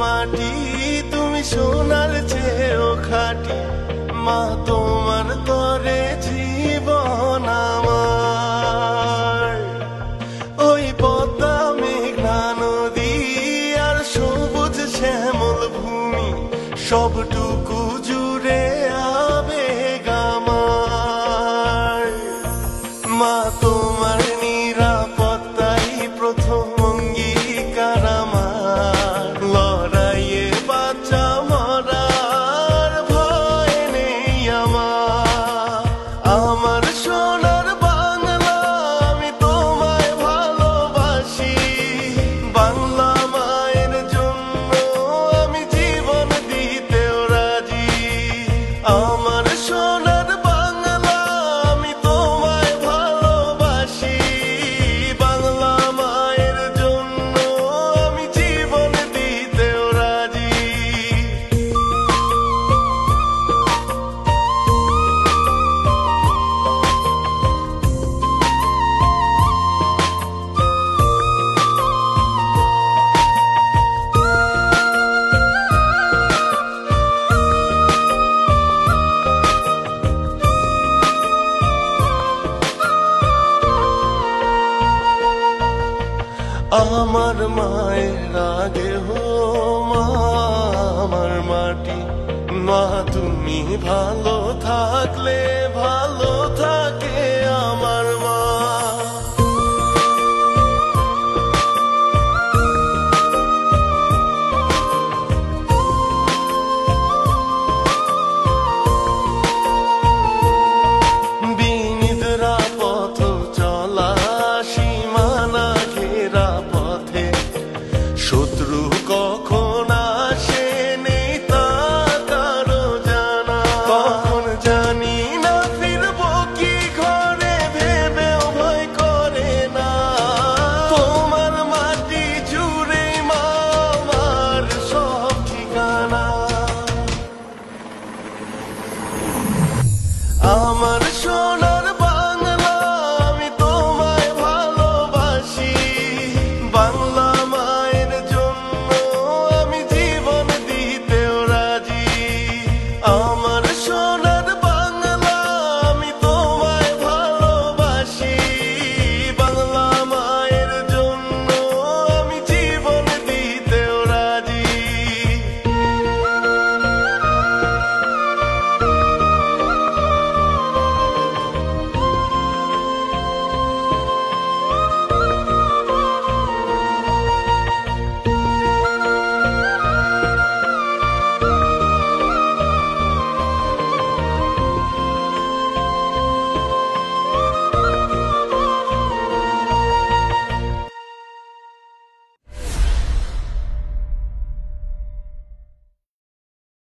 মাটি তুমি সোনার চেয়েও খাটি। মা তোমার সবটুকু আমার মায়ের আগে হো মা আমার মাটি। মা তুমি ভালো থাকলে ভালো